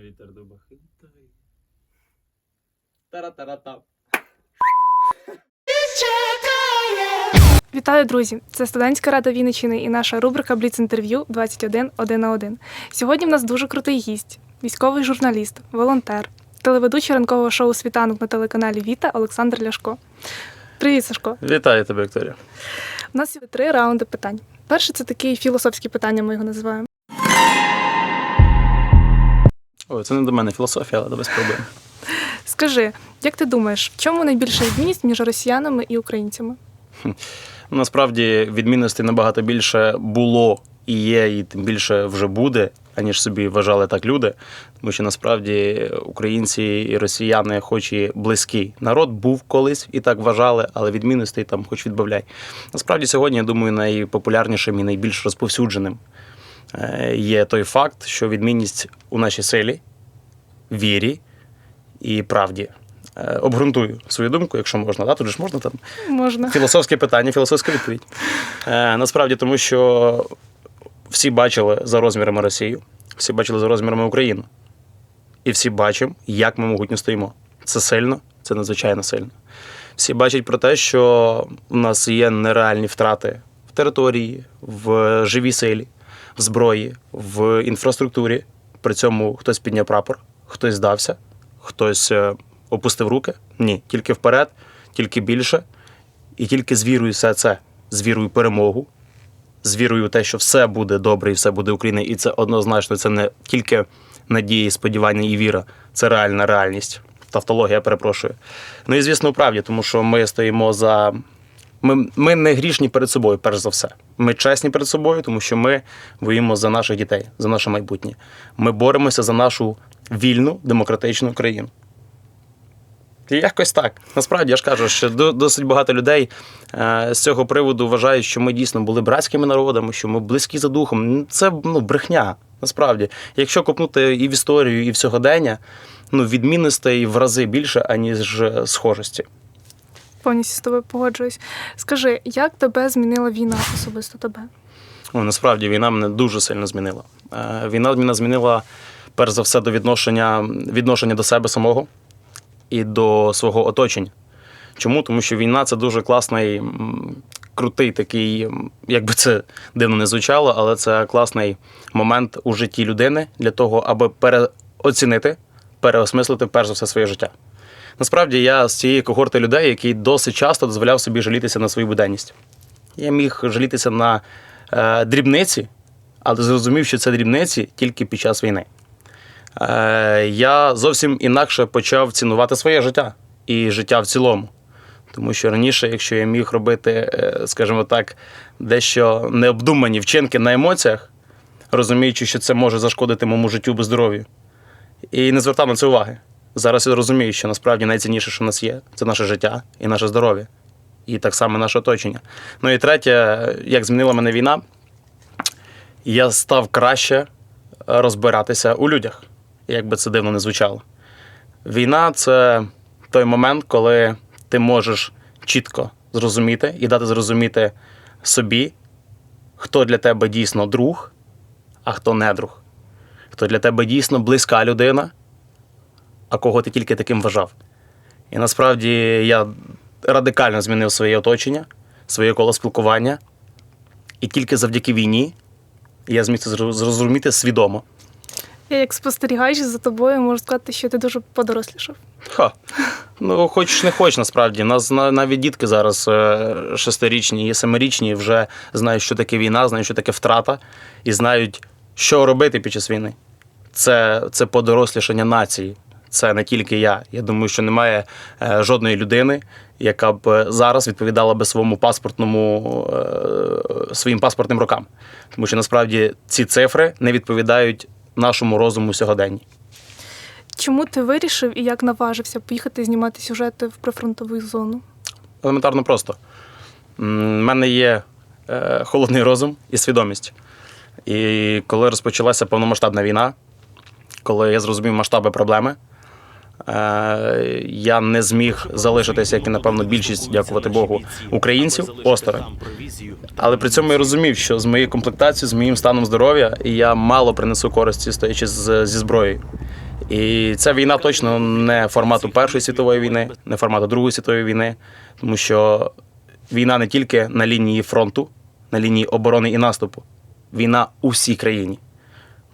Вітер дуба хитає. Тара-тара-та. Вітаю, друзі! Це студентська рада Вінниччини і наша рубрика Бліц інтерв'ю 21 1 на 1. Сьогодні в нас дуже крутий гість, військовий журналіст, волонтер, телеведучий ранкового шоу Світанок на телеканалі Віта Олександр Ляшко. Привіт, Сашко! Вітаю тебе, Вікторія. У нас є три раунди питань. Перше це такі філософські питання, ми його називаємо. Ой, це не до мене філософія, але давай спробуємо. Скажи, як ти думаєш, в чому найбільша відмінність між росіянами і українцями? Насправді відмінностей набагато більше було і є, і тим більше вже буде, аніж собі вважали так люди. Тому що насправді українці і росіяни, хоч і близький народ, був колись і так вважали, але відмінностей там хоч відбавляй. Насправді сьогодні, я думаю, найпопулярнішим і найбільш розповсюдженим є той факт, що відмінність у нашій силі, вірі і правді. Е, Обґрунтую свою думку, якщо можна. Да? Тут ж можна там Можна. Філософське питання, філософська відповідь. Е, насправді, тому що всі бачили за розмірами Росію, всі бачили за розмірами Україну. І всі бачимо, як ми могутньо стоїмо. Це сильно, це надзвичайно сильно. Всі бачать про те, що у нас є нереальні втрати в території, в живій силі, зброї, в інфраструктурі. При цьому хтось підняв прапор, хтось здався, хтось е, опустив руки. Ні, тільки вперед, тільки більше. І тільки з вірою все це, з вірою перемогу, з вірою в те, що все буде добре і все буде Україна. І це однозначно, це не тільки надії, сподівання і віра, це реальна реальність. Тавтологія, перепрошую. Ну і звісно, правді, тому що ми стоїмо за. Ми, ми не грішні перед собою, перш за все. Ми чесні перед собою, тому що ми воюємо за наших дітей, за наше майбутнє. Ми боремося за нашу вільну демократичну країну. І якось так. Насправді я ж кажу, що досить багато людей е, з цього приводу вважають, що ми дійсно були братськими народами, що ми близькі за духом. Це ну, брехня. Насправді, якщо копнути і в історію, і в сьогодення, ну відмінностей в рази більше, аніж схожості. Повністю з тобою погоджуюсь. Скажи, як тебе змінила війна особисто тебе? Ну, насправді війна мене дуже сильно змінила. Е, Війна мене змінила перш за все до відношення, відношення до себе самого і до свого оточення. Чому? Тому що війна це дуже класний, крутий такий, як би це дивно не звучало, але це класний момент у житті людини для того, аби переоцінити, переосмислити перш за все своє життя. Насправді я з цієї когорти людей, який досить часто дозволяв собі жалітися на свою буденність. Я міг жалітися на е, дрібниці, але зрозумів, що це дрібниці тільки під час війни. Е, я зовсім інакше почав цінувати своє життя і життя в цілому. Тому що раніше, якщо я міг робити, е, скажімо так, дещо необдумані вчинки на емоціях, розуміючи, що це може зашкодити моєму життю без здоров'ю, і не звертав на це уваги. Зараз я розумію, що насправді найцінніше, що в нас є, це наше життя і наше здоров'я, і так само наше оточення. Ну і третє, як змінила мене війна, я став краще розбиратися у людях, як би це дивно не звучало. Війна це той момент, коли ти можеш чітко зрозуміти і дати зрозуміти собі, хто для тебе дійсно друг, а хто не друг. Хто для тебе дійсно близька людина, а кого ти тільки таким вважав. І насправді я радикально змінив своє оточення, своє коло спілкування. І тільки завдяки війні я зміг це зрозуміти свідомо. Я як спостерігач за тобою, можу сказати, що ти дуже подорослішав. Ха. Ну, хочеш не хоч, насправді. Нас навіть дітки зараз е, шестирічні і семирічні вже знають, що таке війна, знають, що таке втрата, і знають, що робити під час війни. Це, це подорослішання нації. Це не тільки я. Я думаю, що немає е, жодної людини, яка б е, зараз відповідала би своєму паспортному е, своїм паспортним рокам. Тому що насправді ці цифри не відповідають нашому розуму сьогодення. Чому ти вирішив і як наважився поїхати знімати сюжети в прифронтову зону? Елементарно просто. У мене є холодний розум і свідомість. І коли розпочалася повномасштабна війна, коли я зрозумів масштаби проблеми, я не зміг залишитися, як і напевно більшість, дякувати Богу, українців осторонь. Але при цьому я розумів, що з моєю комплектацією, з моїм станом здоров'я я мало принесу користі, стоячи з, зі зброєю. І ця війна точно не формату Першої світової війни, не формату Другої світової війни, тому що війна не тільки на лінії фронту, на лінії оборони і наступу, війна у всій країні.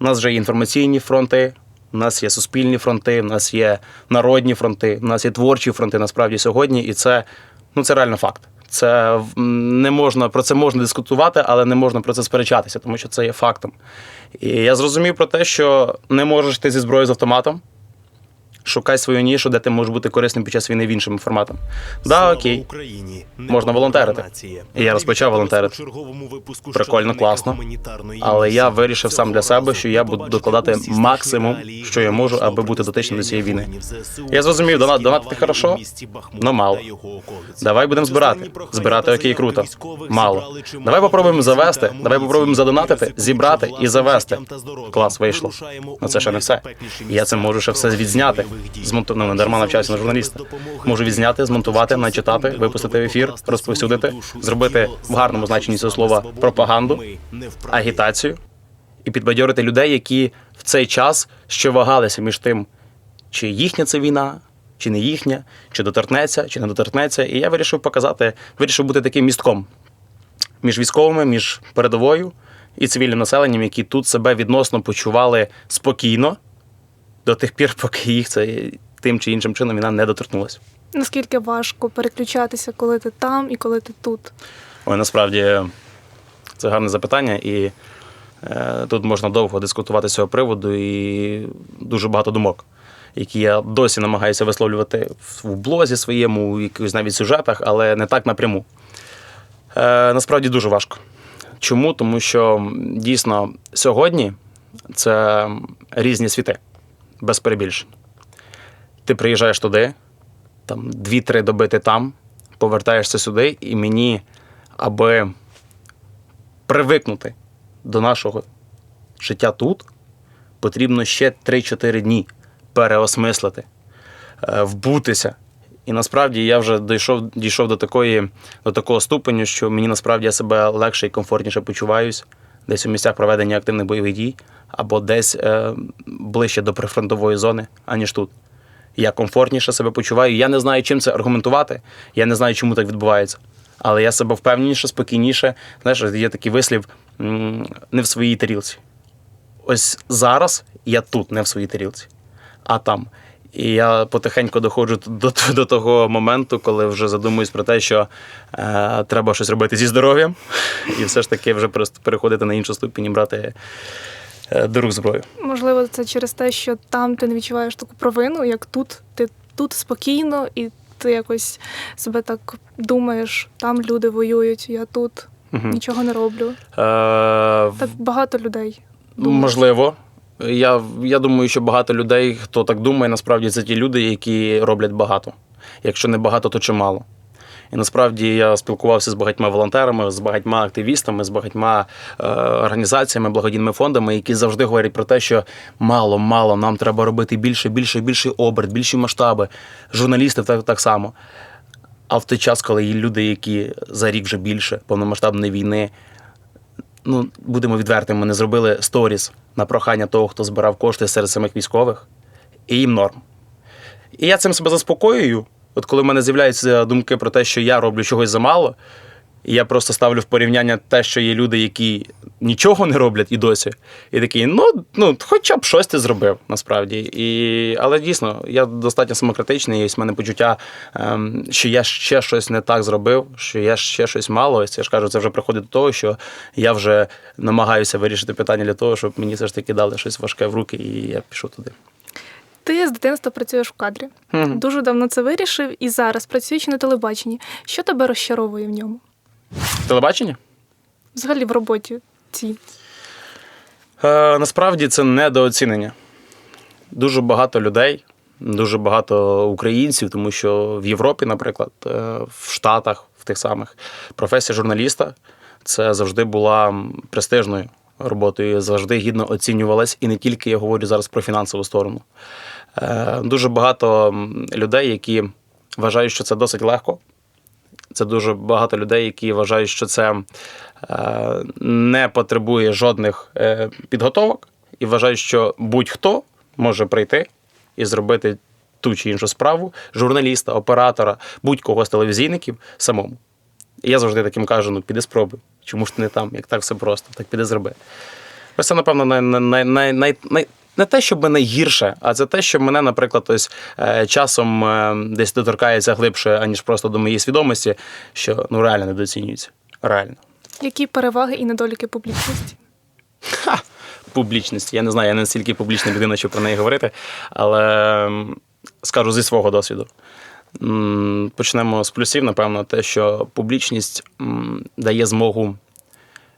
У нас вже є інформаційні фронти, у нас є суспільні фронти, у нас є народні фронти, у нас є творчі фронти насправді сьогодні, і це, ну, це реально факт. Це не можна про це можна дискутувати, але не можна про це сперечатися, тому що це є фактом. І я зрозумів про те, що не можеш ти зі зброєю з автоматом. Шукай свою нішу, де ти можеш бути корисним під час війни в іншим форматом. Да, окей. Україні. Можна волонтерити. І я розпочав волонтерити. Прикольно, класно. Але я вирішив сам для себе, що я буду докладати максимум, що я можу, аби бути дотичним до цієї війни. Я зрозумів, донат- донатити хорошо, но мало. Давай будемо збирати. Збирати окей, круто. Мало. Давай попробуємо завести, давай попробуємо задонатити, зібрати і завести. Клас, вийшло. Ну це ще не все. Я це можу ще все відзняти. Змонту... Не дарма навчався на журналіста. Можу відзняти, змонтувати, начитати, випустити в ефір, розповсюдити, зробити в гарному значенні цього слова пропаганду, агітацію і підбадьорити людей, які в цей час ще вагалися між тим, чи їхня це війна, чи не їхня, чи доторкнеться, чи не доторкнеться. І я вирішив показати, вирішив бути таким містком між військовими, між передовою і цивільним населенням, які тут себе відносно почували спокійно до тих пір, поки їх це тим чи іншим чином війна не доторкнулася. Наскільки важко переключатися, коли ти там і коли ти тут? Ой, насправді це гарне запитання, і е, тут можна довго дискутувати з цього приводу, і дуже багато думок, які я досі намагаюся висловлювати в в блозі своєму, у якихось навіть сюжетах, але не так напряму. Е, насправді дуже важко. Чому? Тому що дійсно сьогодні це різні світи, без перебільшень. Ти приїжджаєш туди, там дві-три доби ти там, повертаєшся сюди, і мені, аби привикнути до нашого життя тут, потрібно ще 3-4 дні переосмислити, е, вбутися. І насправді я вже дійшов, дійшов до, такої, до такого ступеню, що мені насправді я себе легше і комфортніше почуваюсь десь у місцях проведення активних бойових дій, або десь е, ближче до прифронтової зони, аніж тут. Я комфортніше себе почуваю. Я не знаю, чим це аргументувати. Я не знаю, чому так відбувається. Але я себе впевненіше, спокійніше. Знаєш, є такий вислів не в своїй тарілці. Ось зараз я тут, не в своїй тарілці, а там. І я потихеньку доходжу до, до того моменту, коли вже задумуюсь про те, що е, треба щось робити зі здоров'ям, і все ж таки вже просто переходити на іншу ступінь і брати до рук зброю. Можливо, це через те, що там ти не відчуваєш таку провину, як тут. Ти тут спокійно, і ти якось себе так думаєш, там люди воюють, я тут Мгм. нічого не роблю. Е, Так багато людей. думають. Можливо. Я, я думаю, що багато людей, хто так думає, насправді це ті люди, які роблять багато. Якщо не багато, то чимало. І насправді я спілкувався з багатьма волонтерами, з багатьма активістами, з багатьма е, організаціями, благодійними фондами, які завжди говорять про те, що мало, мало, нам треба робити більше, більше, більший оберт, більші масштаби. Журналісти так, так само. А в той час, коли є люди, які за рік вже більше повномасштабної війни, ну, будемо відвертими, не зробили сторіс на прохання того, хто збирав кошти серед самих військових, і їм норм. І я цим себе заспокоюю. От коли в мене з'являються думки про те, що я роблю чогось замало, і я просто ставлю в порівняння те, що є люди, які нічого не роблять і досі. І такий, ну, ну хоча б щось ти зробив, насправді. І, але дійсно, я достатньо самокритичний, і ось в мене почуття, ем, що я ще щось не так зробив, що я ще щось мало. Ось я ж кажу, це вже приходить до того, що я вже намагаюся вирішити питання для того, щоб мені все ж таки дали щось важке в руки, і я пішов туди. Ти з дитинства працюєш в кадрі. Мгм. Дуже давно це вирішив і зараз працюючи на телебаченні. Що тебе розчаровує в ньому? Телебачення? Взагалі в роботі цій. Е, насправді це недооцінення. Дуже багато людей, дуже багато українців, тому що в Європі, наприклад, е, в Штатах, в тих самих, професія журналіста це завжди була престижною роботою, завжди гідно оцінювалась. І не тільки я говорю зараз про фінансову сторону. Е, Дуже багато людей, які вважають, що це досить легко. Це дуже багато людей, які вважають, що це е, не потребує жодних е, підготовок, і вважають, що будь-хто може прийти і зробити ту чи іншу справу журналіста, оператора, будь-кого з телевізійників самому. І я завжди таким кажу: ну піди спробуй. Чому ж ти не там, як так все просто, так піди зроби. Ось це, напевно, най, най, най, най, най, не те, щоб найгірше, а це те, що мене, наприклад, ось, е, часом е, десь доторкається глибше, аніж просто до моєї свідомості, що ну реально недооцінюється. Реально. Які переваги і недоліки публічності? Ха! Публічність. Я не знаю, я не настільки публічна людина, щоб про неї говорити, але скажу зі свого досвіду. Почнемо з плюсів, напевно, те, що публічність дає змогу,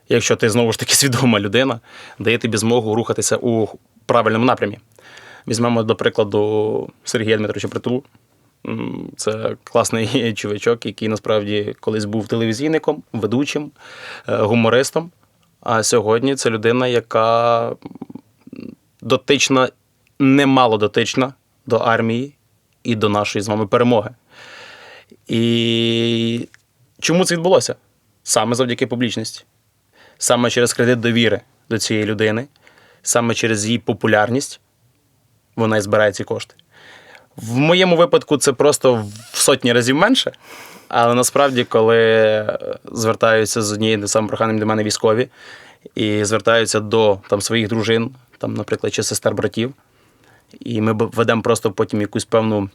якщо ти знову ж таки свідома людина, дає тобі змогу рухатися у правильному напрямі. Візьмемо, до прикладу, Сергія Дмитровича Притулу. Це класний чувачок, який насправді колись був телевізійником, ведучим, е, гумористом. А сьогодні це людина, яка дотична, немало дотична до армії і до нашої з вами перемоги. І чому це відбулося? Саме завдяки публічності. Саме через кредит довіри до цієї людини, саме через її популярність вона і збирає ці кошти. В моєму випадку це просто в сотні разів менше. Але насправді, коли е, звертаються з однією тим самим проханням до мене військові і звертаються до там, своїх дружин, там, наприклад, чи сестер братів, і ми ведемо просто потім якусь певну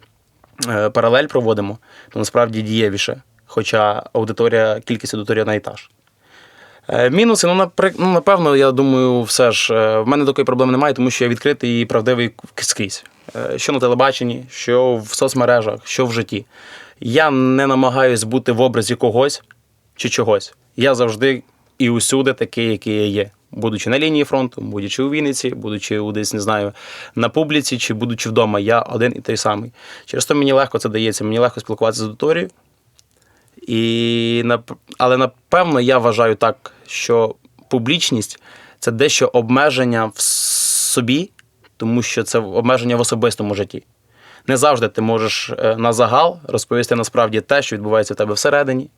е, паралель проводимо, то насправді дієвіше. Хоча аудиторія, кількість аудиторії одна і та ж. Е, Мінуси, ну, ну, напевно, я думаю, все ж е, в мене такої проблеми немає, тому що я відкритий і правдивий скрізь. Що на телебаченні, що в соцмережах, що в житті. Я не намагаюсь бути в образі когось чи чогось. Я завжди і усюди такий, який я є. Будучи на лінії фронту, будучи у Вінниці, будучи у десь, не знаю, на публіці чи будучи вдома, я один і той самий. Через то мені легко це дається, мені легко спілкуватися з аудиторією. І, але напевно я вважаю так, що публічність це дещо обмеження в собі, тому що це обмеження в особистому житті. Не завжди ти можеш е, на загал розповісти насправді те, що відбувається в тебе всередині,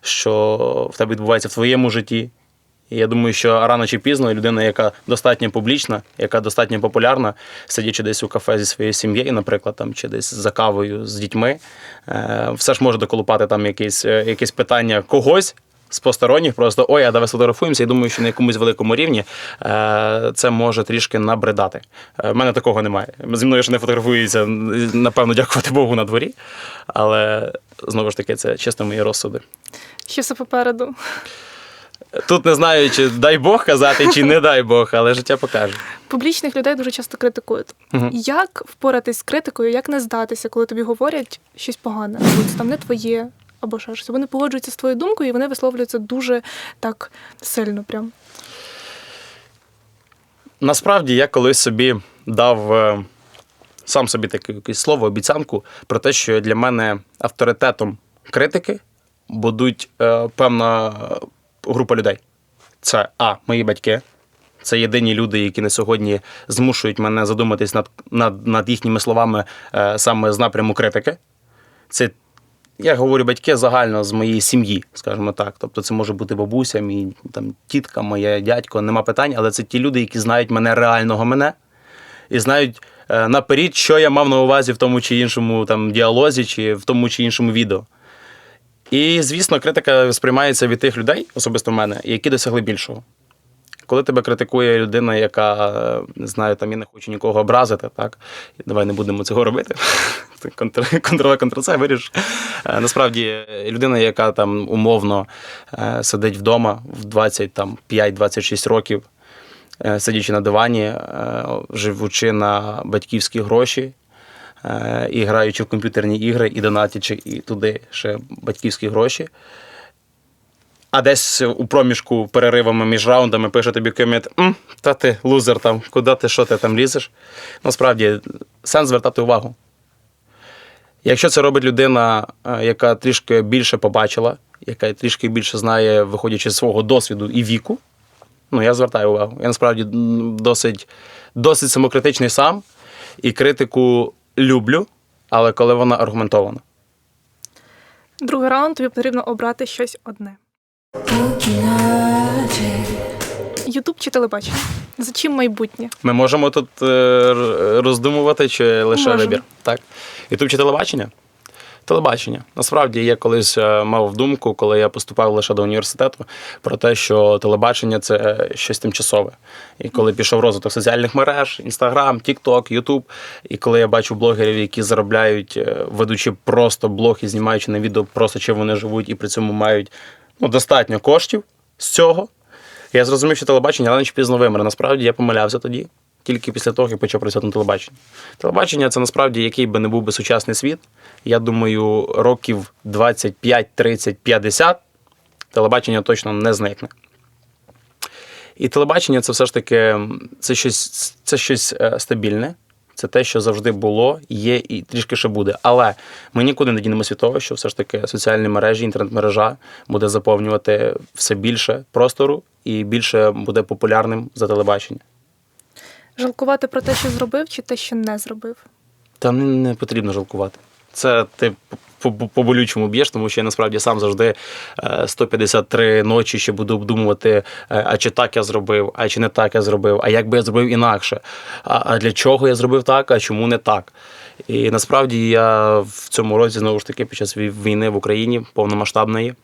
що в тебе відбувається в твоєму житті. І я думаю, що рано чи пізно людина, яка достатньо публічна, яка достатньо популярна, сидячи десь у кафе зі своєю сім'єю, наприклад, там, чи десь за кавою з дітьми, е, все ж може доколупати там якісь, е, якісь питання когось. З посторонніх просто ой, а давай сфотографуємося. І думаю, що на якомусь великому рівні е, це може трішки набридати. В мене такого немає. Зі мною ще не фотографується, напевно, дякувати Богу на дворі. Але знову ж таки, це чисто мої розсуди. Що все попереду? Тут не знаю, чи дай Бог казати, чи не дай Бог, але життя покаже. Публічних людей дуже часто критикують. Мгм. Як впоратись з критикою, як не здатися, коли тобі говорять щось погане, або це там не твоє, або ще щось. Вони погоджуються з твоєю думкою, і вони висловлюються дуже так сильно. Прям. Насправді я колись собі дав е, сам собі таке якесь слово, обіцянку про те, що для мене авторитетом критики будуть е, певна група людей. Це А, мої батьки. Це єдині люди, які на сьогодні змушують мене задуматись над, над, над їхніми словами е, саме з напряму критики. Це я говорю батьки загально з моєї сім'ї, скажімо так. Тобто це може бути бабуся, мій там тітка, моя дядько, нема питань, але це ті люди, які знають мене реального мене і знають е, наперед, що я мав на увазі в тому чи іншому там діалозі, чи в тому чи іншому відео. І, звісно, критика сприймається від тих людей, особисто в мене, які досягли більшого. Коли тебе критикує людина, яка не знаю, там я не хочу нікого образити, так давай не будемо цього робити. Контр, контр, контр це виріш. Е, Насправді, людина, яка там умовно е, сидить вдома в 25-26 років, е, сидячи на дивані, живучи на батьківські гроші, і граючи в комп'ютерні ігри, і донатячи і туди ще батьківські гроші. А десь у проміжку переривами між раундами пише тобі комент, та ти лузер там, куди ти, що ти там лізеш. Насправді, сенс звертати увагу. Якщо це робить людина, е, яка трішки більше побачила, яка трішки більше знає, виходячи з свого досвіду і віку, ну я звертаю увагу. Я насправді досить, досить самокритичний сам і критику люблю, але коли вона аргументована. Другий раунд тобі потрібно обрати щось одне. Ютуб чи телебачення? За чим майбутнє? Ми можемо тут е, роздумувати чи лише Можемо. вибір. Так. Ютуб чи телебачення? Телебачення. Насправді я колись е, мав думку, коли я поступав лише до університету, про те, що телебачення це щось тимчасове. І коли пішов розвиток соціальних мереж, Інстаграм, Тікток, Ютуб, і коли я бачу блогерів, які заробляють, е, ведучи просто блог і знімаючи на відео просто чим вони живуть, і при цьому мають ну, достатньо коштів з цього. Я зрозумів, що телебачення рано чи пізно вимре. Насправді я помилявся тоді, тільки після того, як почав працювати на телебаченні. Телебачення це насправді який би не був би сучасний світ. Я думаю, років 25, 30, 50 телебачення точно не зникне. І телебачення це все ж таки це щось, це щось е, стабільне. Це те, що завжди було, є і трішки ще буде. Але ми нікуди не дінемося від того, що все ж таки соціальні мережі, інтернет-мережа буде заповнювати все більше простору і більше буде популярним за телебачення. Жалкувати про те, що зробив, чи те, що не зробив? Та не потрібно жалкувати. Це ти по, болючому б'єш, тому що я насправді сам завжди е, 153 ночі ще буду обдумувати, е, а чи так я зробив, а чи не так я зробив, а як би я зробив інакше, а, для чого я зробив так, а чому не так. І насправді я в цьому році знову ж таки під час вій- війни в Україні повномасштабної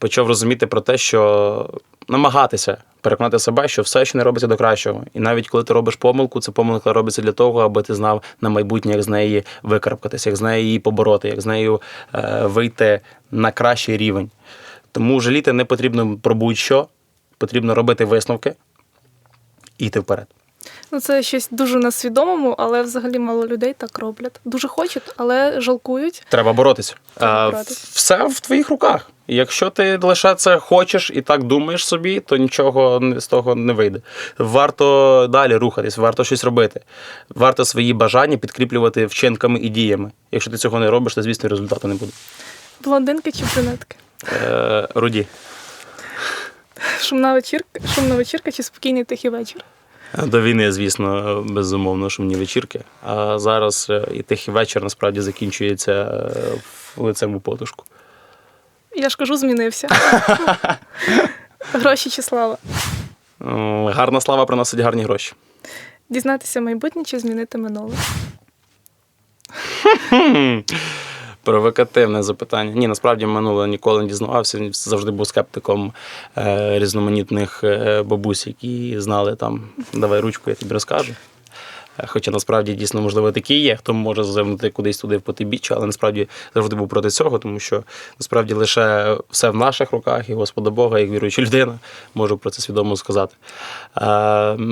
почав розуміти про те, що намагатися переконати себе, що все, що не робиться до кращого. І навіть коли ти робиш помилку, це помилка робиться для того, аби ти знав на майбутнє, як з неї викарабкатися, як з неї її побороти, як з нею е, вийти на кращий рівень. Тому жаліти не потрібно про будь-що, потрібно робити висновки і йти вперед. Ну, це щось дуже на свідомому, але взагалі мало людей так роблять. Дуже хочуть, але жалкують. Треба боротися. Треба Е, боротися. Все в твоїх руках. Якщо ти лише це хочеш і так думаєш собі, то нічого з того не вийде. Варто далі рухатись, варто щось робити. Варто свої бажання підкріплювати вчинками і діями. Якщо ти цього не робиш, то звісно результату не буде. Блондинки чи брюнетки? Е, Руді. Шумна вечірка, шумна вечірка чи спокійний тихий вечір? До війни, звісно, безумовно, шумні вечірки. А зараз е, і тихий вечір насправді закінчується е, в лицеву подушку. Я ж кажу, змінився. Гроші чи слава? Гарна слава приносить гарні гроші. Дізнатися майбутнє чи змінити минуле? Провокативне запитання. Ні, насправді минуле ніколи не дізнавався. Завжди був скептиком е, різноманітних е, бабусь, які знали там, давай ручку, я тобі розкажу. Е, Хоча насправді дійсно, можливо, такі є, хто може зазирнути кудись туди в потибіччя, але насправді завжди був проти цього, тому що насправді лише все в наших руках, і Господа Бога, як віруюча людина, можу про це свідомо сказати.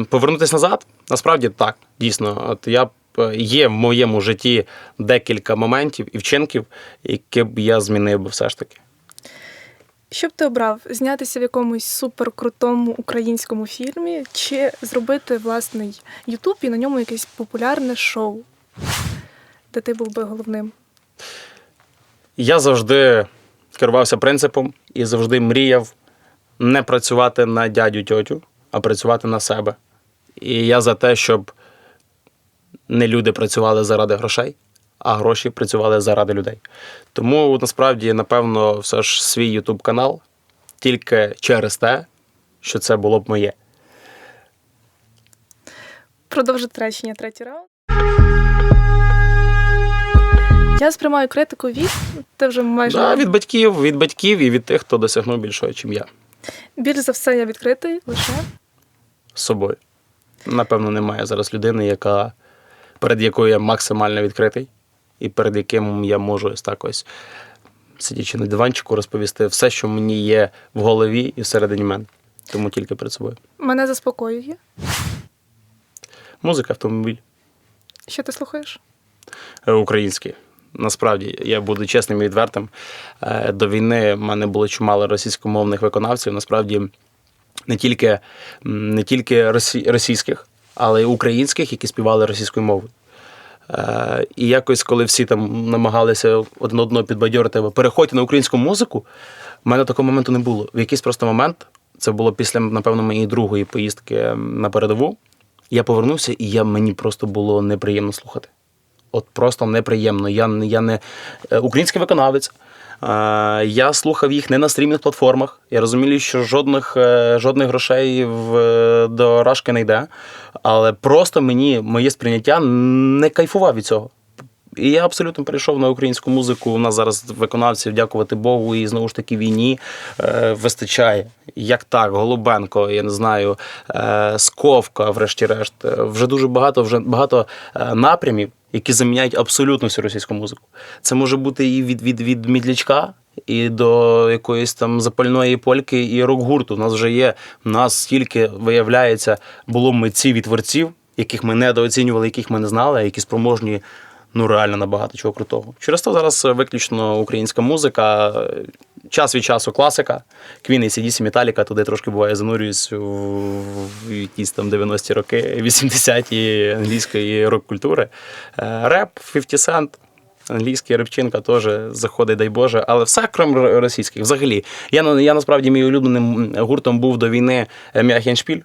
Повернутися назад, насправді так, дійсно. От я є в моєму житті декілька моментів і вчинків, які б я змінив би все ж таки. Що б ти обрав? Знятися в якомусь суперкрутому українському фільмі, чи зробити власний Ютуб і на ньому якесь популярне шоу, де ти був би головним? Я завжди керувався принципом і завжди мріяв не працювати на дядю тьотю, а працювати на себе. І я за те, щоб не люди працювали заради грошей, а гроші працювали заради людей. Тому насправді, напевно, все ж свій YouTube канал тільки через те, що це було б моє. Продовжити речення третій раунд. Я сприймаю критику від ти вже майже Да, від батьків, від батьків і від тих, хто досягнув більшого, ніж я. більш за все я відкритий лише з собою. Напевно, немає зараз людини, яка, перед якою я максимально відкритий, і перед яким я можу ось так ось, сидячи на диванчику, розповісти все, що мені є в голові і всередині мене. Тому тільки перед собою. мене заспокоює. Музика, автомобіль Що ти слухаєш? е, український. Насправді, я буду чесним і відвертим. Е, До війни в мене було чимало російськомовних виконавців. Насправді, не тільки, не тільки російських, але й українських, які співали російською мовою. Е, І якось, коли всі там намагалися один одного підбадьорити, переходьте на українську музику, в мене такого моменту не було. В якийсь просто момент, це було після, напевно, моєї другої поїздки на передову. Я повернувся, і я, мені просто було неприємно слухати. От просто неприємно. Я, я не е, український виконавець, Я слухав їх не на стрімних платформах. Я розумію, що жодних, е, жодних грошей в, до Рашки не йде. Але просто мені моє сприйняття не кайфував від цього. І я абсолютно перейшов на українську музику. У нас зараз виконавців, дякувати Богу, і знову ж таки війні е, вистачає. Як так, Голубенко, я не знаю, е, Сковка, врешті-решт. Е, Вже дуже багато, вже багато е, напрямів, які заміняють абсолютно всю російську музику. Це може бути і від, від, від мідлячка. І до якоїсь там запальної польки і рок-гурту. У нас вже є. У нас стільки, виявляється, було митців і творців, яких ми недооцінювали, яких ми не знали, які спроможні ну реально набагато чого крутого. Через то зараз виключно українська музика, час від часу класика, Квін і CDC, Металіка, туди трошки буває занурююсь в, якісь там 90-ті роки, 80-ті англійської рок-культури. Е, Реп, 50 Cent, Англійський репчинка теж заходить, дай Боже, але все крім російських. Взагалі, я, я насправді мій улюбленим гуртом був до війни М'яхеншпіль.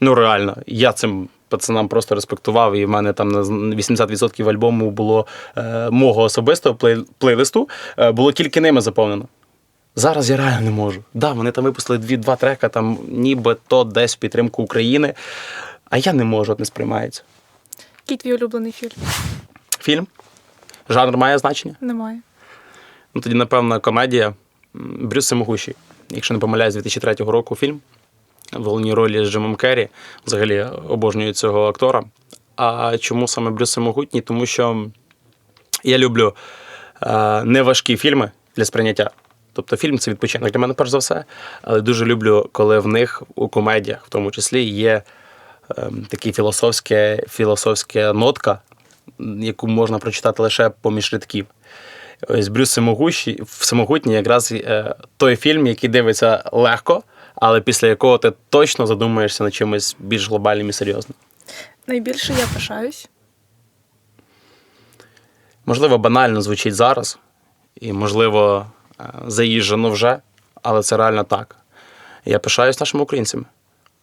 Ну, реально, я цим пацанам просто респектував, і в мене там на 80% альбому було е, мого особистого плей- плейлисту, е, було тільки ними заповнено. Зараз я реально не можу. Да, вони там випустили дві-два трека, там ніби то десь в підтримку України, а я не можу, от не сприймається. Який твій улюблений фільм? Фільм? Жанр має значення? Немає. Ну, тоді, напевно, комедія Брюс Всемогущий. Якщо не помиляюсь, 2003 року фільм в головній ролі з Джимом Керрі. Взагалі обожнюю цього актора. А чому саме Брюс Всемогутній? Тому що я люблю е, неважкі фільми для сприйняття. Тобто фільм це відпочинок для мене, перш за все. Але дуже люблю, коли в них у комедіях, в тому числі, є ем, такі філософське, філософська нотка, яку можна прочитати лише поміж рядків. Ось Брюс Всемогутній якраз е, той фільм, який дивиться легко, але після якого ти точно задумаєшся над чимось більш глобальним і серйозним. Найбільше я пишаюсь. Можливо, банально звучить зараз, і, можливо, заїжджено вже, але це реально так. Я пишаюсь нашими українцями.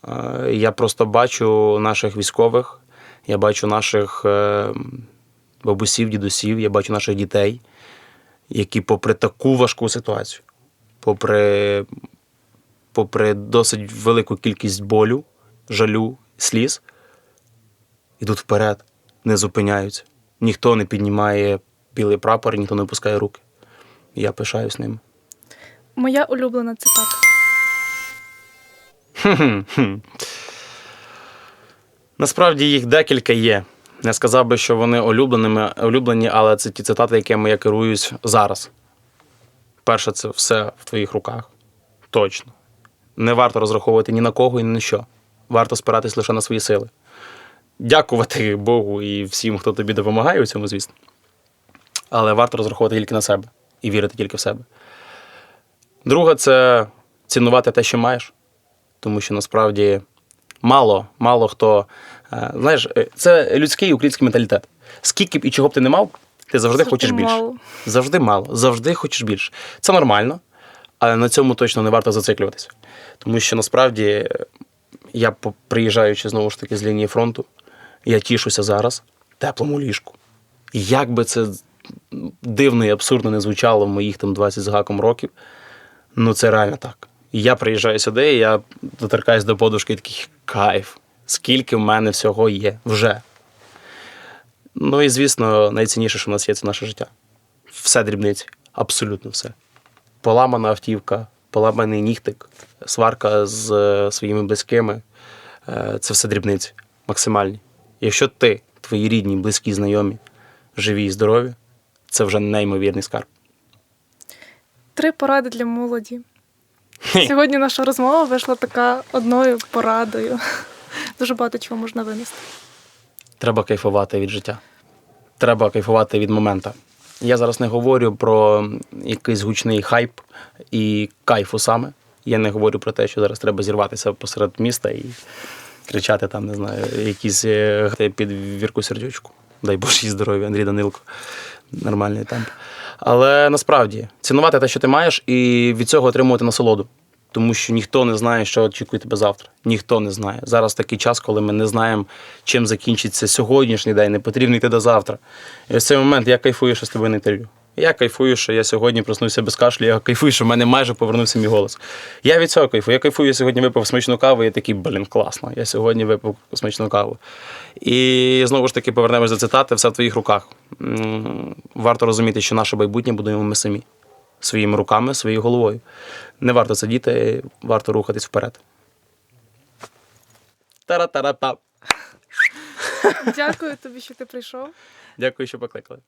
Е, Я просто бачу наших військових, я бачу наших е, бабусів, дідусів, я бачу наших дітей, які, попри таку важку ситуацію, попри, попри досить велику кількість болю, жалю, сліз, йдуть вперед, не зупиняються. Ніхто не піднімає білий прапор, ніхто не опускає руки. Я пишаюсь ним. Моя улюблена цитата. Насправді їх декілька є. Не сказав би, що вони улюбленими, улюблені, але це ті цитати, якими я керуюсь зараз. Перше, це все в твоїх руках. Точно. Не варто розраховувати ні на кого і ні на що. Варто спиратись лише на свої сили. Дякувати Богу і всім, хто тобі допомагає у цьому, звісно. Але варто розраховувати тільки на себе і вірити тільки в себе. Друге, це цінувати те, що маєш тому що насправді мало, мало хто. е, Знаєш, е, це людський український менталітет. Скільки б і чого б ти не мав, ти завжди Завжди хочеш більше. мало. Завжди мало, завжди хочеш більше. Це нормально, але на цьому точно не варто зациклюватися. Тому що насправді е, я, приїжджаючи знову ж таки з лінії фронту, я тішуся зараз теплому ліжку. Як би це дивно і абсурдно не звучало в моїх там 20 з гаком років, ну це реально так. Я приїжджаю сюди, і я доторкаюсь до подушки і такий кайф. Скільки в мене всього є вже. Ну і звісно, найцінніше, що в нас є, це наше життя. Все дрібниці, абсолютно все. Поламана автівка, поламаний нігтик, сварка з е, своїми близькими е, це все дрібниці, максимальні. Якщо ти, твої рідні, близькі, знайомі, живі і здорові, це вже неймовірний скарб. Три поради для молоді. Сьогодні наша розмова вийшла така одною порадою. Дуже багато чого можна винести. Треба кайфувати від життя. Треба кайфувати від моменту. Я зараз не говорю про якийсь гучний хайп і кайфу саме. Я не говорю про те, що зараз треба зірватися посеред міста і кричати там, не знаю, якісь е, під вірку сердючку. Дай Боже їй здоров'я, Андрій Данилко. Нормальний темп. Але насправді цінувати те, що ти маєш, і від цього отримувати насолоду. Тому що ніхто не знає, що очікує тебе завтра. Ніхто не знає. Зараз такий час, коли ми не знаємо, чим закінчиться сьогоднішній день, не потрібно йти до завтра. І в цей момент я кайфую, що з тобою на інтерв'ю. Я кайфую, що я сьогодні проснувся без кашлю, я кайфую, що в мене майже повернувся мій голос. Я від цього кайфую. Я кайфую, я сьогодні випив смачну каву, і я такий, блін, класно. Я сьогодні випив смачну каву. І знову ж таки повернемось до цитати, все в твоїх руках. Варто розуміти, що наше майбутнє будуємо ми самі. Своїми руками, своєю головою. Не варто сидіти, варто рухатись вперед. Тара-тара-та. Дякую тобі, що ти прийшов. Дякую, що покликали.